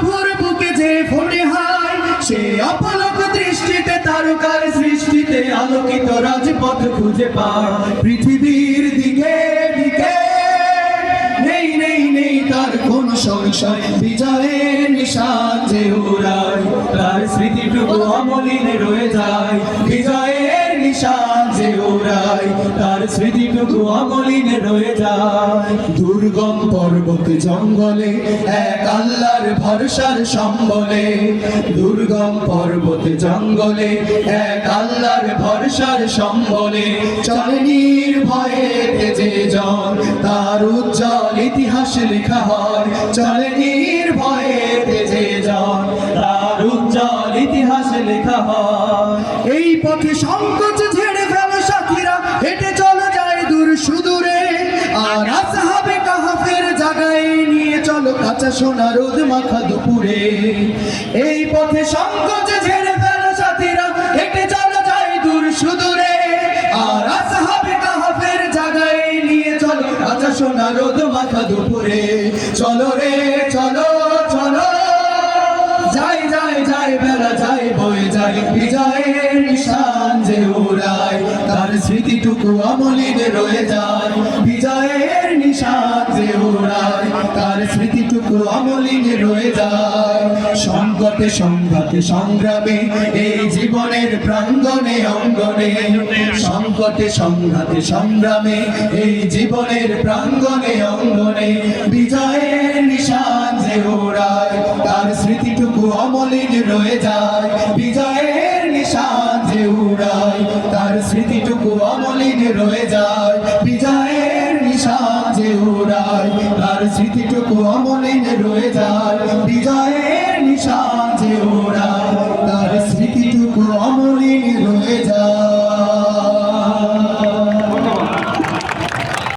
প্রভুর বুকে যে সে অপলক দৃষ্টিতে তারকার সৃষ্টিতে আলোকিত রাজপথ খুঁজে পায়। পৃথিবীর দিকে দিকে নেই নেই নেই তার কোন সংশয়। বিজয়ের নিশান যে উড়ায়, তার স্মৃতিটুকু অমলিনে রয়ে যায়। বিজয়ের নিশান যে উড়ায় তার স্মৃতিটুকু অমলিনে রয়ে যায়। দুর্গম পর্বত জঙ্গলে, এক আল্লাহর ভরসার সম্বলে। দুর্গম পর্বত জঙ্গলে, এক আল্লাহর ভরসার সম্বলে। চলে নির্ভয়ে যে জন তার উজ্জ্বল ইতিহাস লেখা হয়। চলে নির্ভয়ে যে জন তার উজ্জ্বল ইতিহাস লেখা হয়। এই পথে সংকোচ ঝেড়ে নিয়ে কাঁচা সোনা রোদ মাখা দুপুরে। এই পথে সংকোচ ঝেড়ে ফেলো সাথীরা, হেঁটে চলে যায় দূর সুদূরে। আর আসহাবে কাহাফের জায়গায় নিয়ে চলো কাঁচা সোনা রোদ মাখা দুপুরে। চলো রে, চলো চলো। যাই যাই যাই, বেলা যাই, বয়ে যাই, বিজয়ের নিশান যে উড়ায় তার স্মৃতিটুকু অমলিনে রয়ে যায়। বিজয়ের নিশান যে উড়ায় রয়ে যায় সংকটে, সংঘাতে, সংগ্রামে, এই জীবনের প্রাঙ্গণে, অঙ্গনে। সংকটে, সংঘাতে, সংগ্রামে, এই জীবনের প্রাঙ্গণে, অঙ্গনে। বিজয়ের নিশান যে ওড়ায়, তার স্মৃতিটুকু অমলিন রয়ে যায়। বিজয়ের নিশান যে উড়ায়, তার স্মৃতিটুকু অমলিন রয়ে যায়। স্মৃতিটুকু অমলিন রয়ে যায়। বিজয়ের